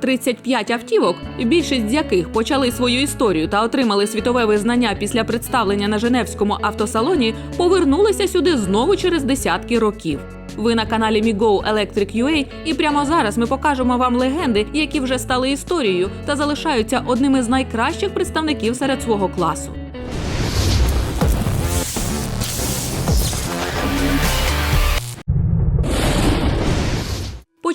35 автівок, більшість з яких почали свою історію та отримали світове визнання після представлення на Женевському автосалоні, повернулися сюди знову через десятки років. Ви на каналі Migo Electric UA, і прямо зараз ми покажемо вам легенди, які вже стали історією та залишаються одними з найкращих представників серед свого класу.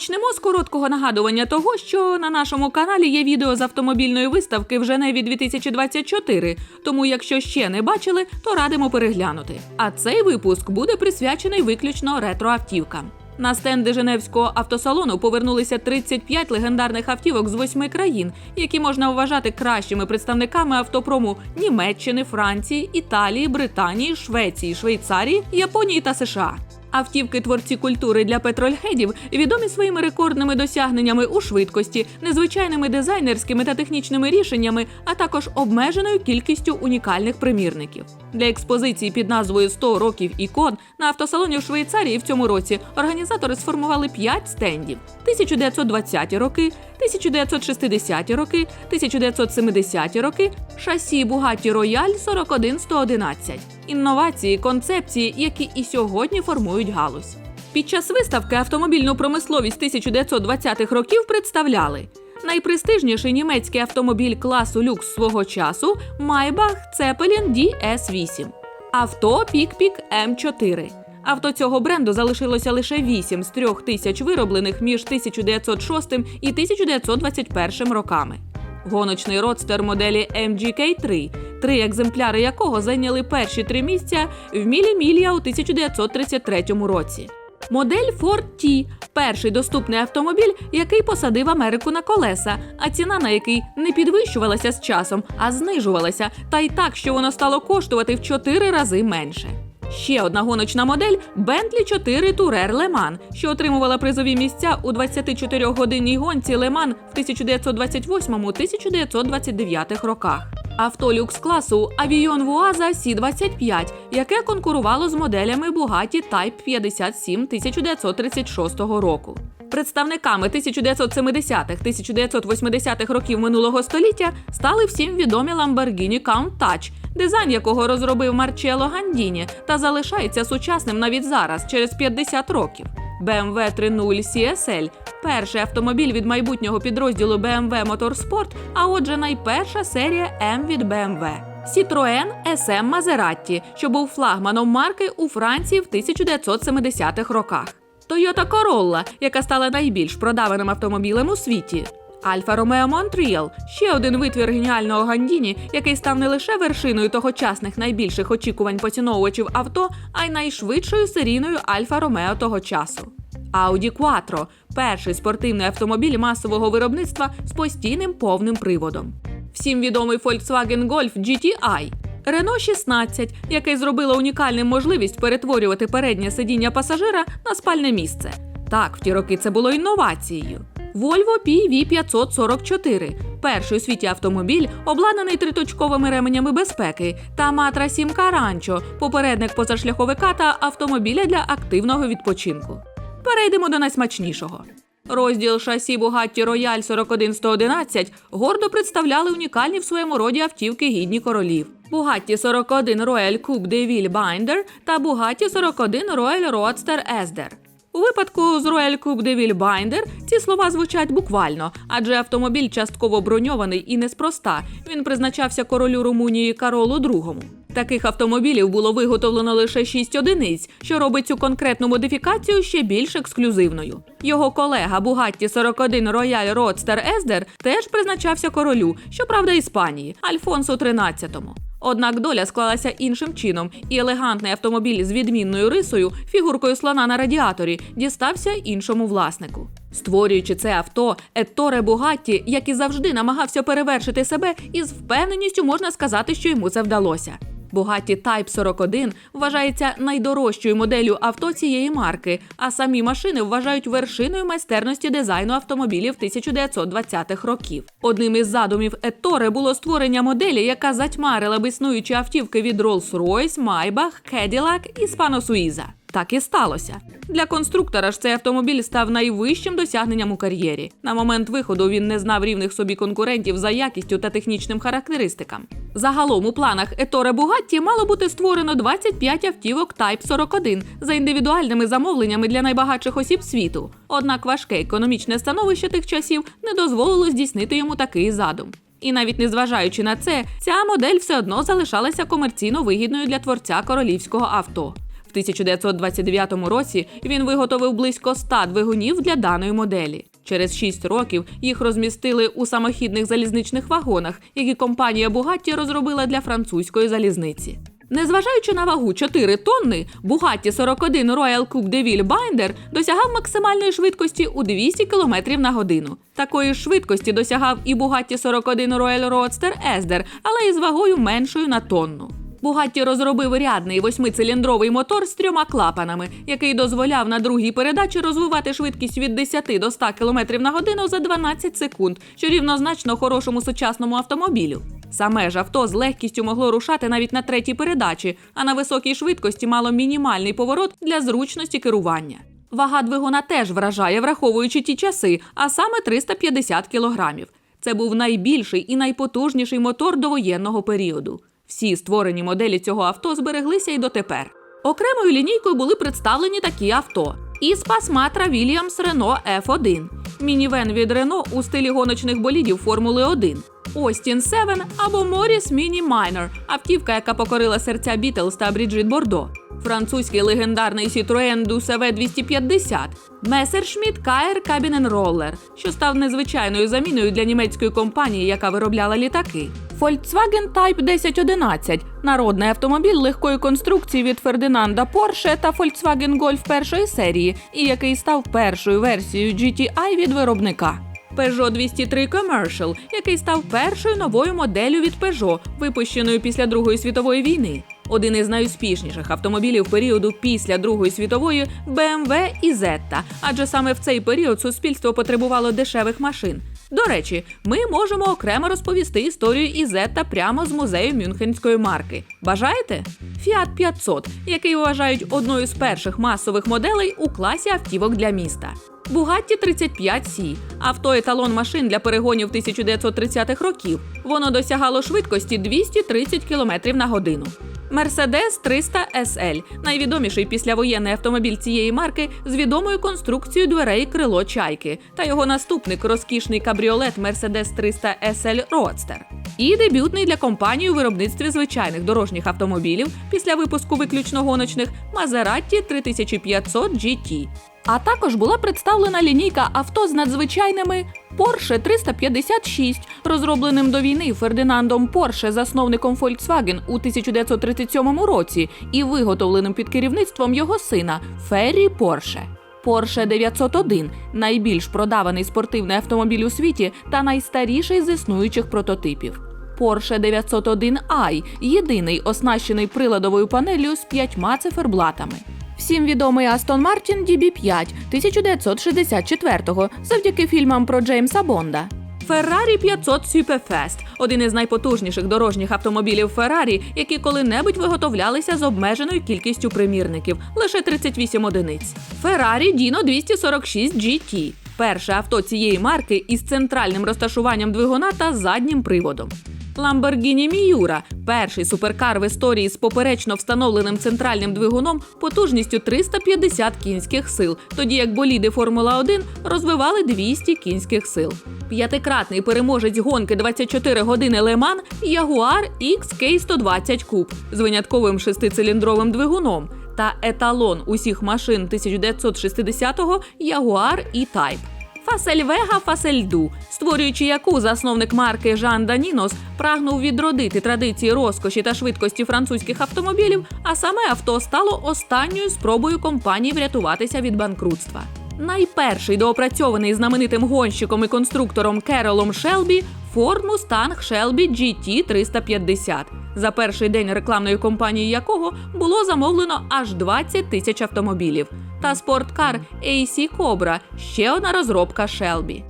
Почнемо з короткого нагадування того, що на нашому каналі є відео з автомобільної виставки в Женеві 2024. Тому, якщо ще не бачили, то радимо переглянути. А цей випуск буде присвячений виключно ретроавтівкам. На стенди Женевського автосалону повернулися 35 легендарних автівок з восьми країн, які можна вважати кращими представниками автопрому Німеччини, Франції, Італії, Британії, Швеції, Швейцарії, Японії та США. Автівки творці культури для петрольхедів відомі своїми рекордними досягненнями у швидкості, незвичайними дизайнерськими та технічними рішеннями, а також обмеженою кількістю унікальних примірників. Для експозиції під назвою «100 років ікон на автосалоні в Швейцарії в цьому році організатори сформували 5 стендів: 1920-ті роки, 1960-ті роки, 1970-ті роки, шасі Bugatti Royale 41111. Інновації, концепції, які і сьогодні формують галузь. Під час виставки автомобільну промисловість 1920-х років представляли найпрестижніший німецький автомобіль класу люкс свого часу Maybach Zeppelin DS8, авто Пік-Пік М4. Авто цього бренду залишилося лише 8 з 3 тисяч вироблених між 1906 і 1921 роками. Гоночний родстер моделі MGK3, три екземпляри якого зайняли перші три місця в Мілі Мілія у 1933 році. Модель Ford T – перший доступний автомобіль, який посадив Америку на колеса, а ціна на який не підвищувалася з часом, а знижувалася, та й так, що воно стало коштувати в 4 рази менше. Ще одна гоночна модель Bentley 4 Tourer Le Mans, що отримувала призові місця у 24-годинній гонці Le Mans в 1928-1929 роках. Авто люкс класу Avion Vuaza C25, яке конкурувало з моделями Bugatti Type 57 1936 року. Представниками 1970-1980-х років минулого століття стали всім відомі Lamborghini Countach, дизайн якого розробив Марчело Гандіні та залишається сучасним навіть зараз, через 50 років. BMW 3.0 CSL – перший автомобіль від майбутнього підрозділу BMW Motorsport, а отже, найперша серія М від BMW. Citroën SM Maserati, що був флагманом марки у Франції в 1970-х роках. Toyota Corolla, яка стала найбільш продаваним автомобілем у світі. Альфа Ромео Montreal – ще один витвір геніального Гандіні, який став не лише вершиною тогочасних найбільших очікувань поціновувачів авто, а й найшвидшою серійною Альфа Ромео того часу. Audi Quattro – перший спортивний автомобіль масового виробництва з постійним повним приводом. Всім відомий Volkswagen Golf GTI. Renault 16, яке зробило унікальним можливість перетворювати переднє сидіння пасажира на спальне місце. Так, в ті роки це було інновацією. Volvo PV544 – перший у світі автомобіль, обладнаний триточковими ременями безпеки, та Matra Simca Rancho – попередник позашляховика та автомобіля для активного відпочинку. Перейдемо до найсмачнішого. Розділ шасі Bugatti Royale 41111 гордо представляли унікальні в своєму роді автівки гідні королів. Bugatti 41 Royal Coupe de Ville Binder та Bugatti 41 Royal Roadster Esder. У випадку з Royal Coupe de Binder ці слова звучать буквально, адже автомобіль частково броньований і неспроста. Він призначався королю Румунії Каролу II. Таких автомобілів було виготовлено лише 6 одиниць, що робить цю конкретну модифікацію ще більш ексклюзивною. Його колега Bugatti 41 Royal Roadster Esder теж призначався королю, щоправда, Іспанії, Альфонсо XIII. Однак доля склалася іншим чином, і елегантний автомобіль з відмінною рисою, фігуркою слона на радіаторі, дістався іншому власнику. Створюючи це авто, Етторе Бугатті, як і завжди, намагався перевершити себе, і з впевненістю можна сказати, що йому це вдалося. Bugatti Type 41 вважається найдорожчою моделлю авто цієї марки, а самі машини вважають вершиною майстерності дизайну автомобілів 1920-х років. Одним із задумів Етторе було створення моделі, яка затьмарила б існуючі автівки від Rolls-Royce, Maybach, Cadillac і Spano Suiza. Так і сталося. Для конструктора ж цей автомобіль став найвищим досягненням у кар'єрі. На момент виходу він не знав рівних собі конкурентів за якістю та технічним характеристикам. Загалом у планах Еторе Бугатті мало бути створено 25 автівок Type 41 за індивідуальними замовленнями для найбагатших осіб світу. Однак важке економічне становище тих часів не дозволило здійснити йому такий задум. І навіть незважаючи на це, ця модель все одно залишалася комерційно вигідною для творця королівського авто. В 1929 році він виготовив близько 100 двигунів для даної моделі. Через 6 років їх розмістили у самохідних залізничних вагонах, які компанія Бугатті розробила для французької залізниці. Незважаючи на вагу 4 тонни, Bugatti 41 Royal Coupe de Ville Binder досягав максимальної швидкості у 200 км на годину. Такої ж швидкості досягав і Bugatti 41 Royal Roadster Esder, але із вагою меншою на тонну. Бугатті розробив рядний восьмициліндровий мотор з трьома клапанами, який дозволяв на другій передачі розвивати швидкість від 10 до 100 км на годину за 12 секунд, що рівнозначно хорошому сучасному автомобілю. Саме ж авто з легкістю могло рушати навіть на третій передачі, а на високій швидкості мало мінімальний поворот для зручності керування. Вага двигуна теж вражає, враховуючи ті часи, а саме 350 кілограмів. Це був найбільший і найпотужніший мотор довоєнного періоду. Всі створені моделі цього авто збереглися і дотепер. Окремою лінійкою були представлені такі авто: Іспас Матра Вільямс Рено F1, мінівен від Рено у стилі гоночних болідів Формули 1, Остін 7 або Моріс Міні Майнер, автівка, яка покорила серця Бітлз та Бріджит Бордо. Французький легендарний Citroën Duce 250, Messerschmitt KR Cabinen Roller, що став незвичайною заміною для німецької компанії, яка виробляла літаки. Volkswagen Type 1011 – народний автомобіль легкої конструкції від Фердинанда Порше та Volkswagen Golf першої серії, і який став першою версією GTI від виробника. Peugeot 203 Commercial, який став першою новою моделлю від Peugeot, випущеною після Другої світової війни. Один із найуспішніших автомобілів періоду після Другої світової BMW і Zeta, адже саме в цей період суспільство потребувало дешевих машин. До речі, ми можемо окремо розповісти історію Ізетта прямо з музею мюнхенської марки. Бажаєте? Fiat 500, який вважають одною з перших масових моделей у класі автівок для міста. Bugatti 35 c авто еталон машин для перегонів 1930-х років. Воно досягало швидкості 230 км на годину. Mercedes 300 SL – найвідоміший післявоєнний автомобіль цієї марки з відомою конструкцією дверей крило чайки, та його наступник розкішний кабріолет Mercedes 300 SL Roadster. І дебютний для компанії у виробництві звичайних дорожніх автомобілів після випуску виключно гоночних Maserati 3500 GT. А також була представлена лінійка авто з надзвичайними Porsche 356, розробленим до війни Фердинандом Порше, засновником Volkswagen у 1937 році, і виготовленим під керівництвом його сина Феррі Порше. Porsche 901 – найбільш продаваний спортивний автомобіль у світі та найстаріший з існуючих прототипів. Porsche 901i – єдиний оснащений приладовою панелью з п'ятьма циферблатами. Всім відомий Aston Martin DB5 1964-го завдяки фільмам про Джеймса Бонда. Ferrari 500 Superfast – один із найпотужніших дорожніх автомобілів Ferrari, які коли-небудь виготовлялися з обмеженою кількістю примірників лише 38 одиниць. Ferrari Dino 246 GT – перше авто цієї марки із центральним розташуванням двигуна та заднім приводом. Lamborghini Miura – перший суперкар в історії з поперечно встановленим центральним двигуном потужністю 350 кінських сил, тоді як боліди Формула 1 розвивали 200 кінських сил. П'ятикратний переможець гонки 24 години Леман Jaguar XK120 Coupe з винятковим шестициліндровим двигуном та еталон усіх машин 1960-го Jaguar E-Type. Фасельвега Фасельду, створюючи яку засновник марки Жан Данінос прагнув відродити традиції розкоші та швидкості французьких автомобілів, а саме авто стало останньою спробою компанії врятуватися від банкрутства. Найперший доопрацьований знаменитим гонщиком і конструктором Керолом Шелбі Ford Mustang Shelby GT 350, за перший день рекламної кампанії якого було замовлено аж 20 тисяч автомобілів, та спорткар AC Cobra – ще одна розробка Shelby.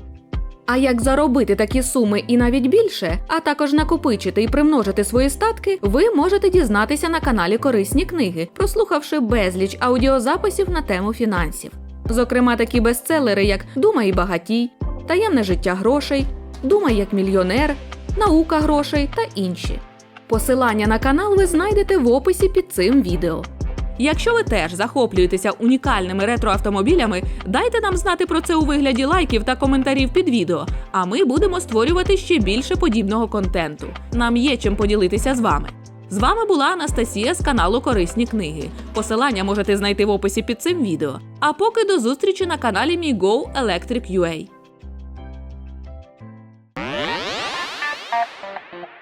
А як заробити такі суми і навіть більше, а також накопичити і примножити свої статки, ви можете дізнатися на каналі Корисні книги, прослухавши безліч аудіозаписів на тему фінансів. Зокрема, такі бестселери, як Думай і багатій, Таємне життя грошей, Думай як мільйонер, Наука грошей та інші. Посилання на канал ви знайдете в описі під цим відео. Якщо ви теж захоплюєтеся унікальними ретроавтомобілями, дайте нам знати про це у вигляді лайків та коментарів під відео, а ми будемо створювати ще більше подібного контенту. Нам є чим поділитися з вами. З вами була Анастасія з каналу Корисні книги. Посилання можете знайти в описі під цим відео. А поки до зустрічі на каналі MiGo Electric UA.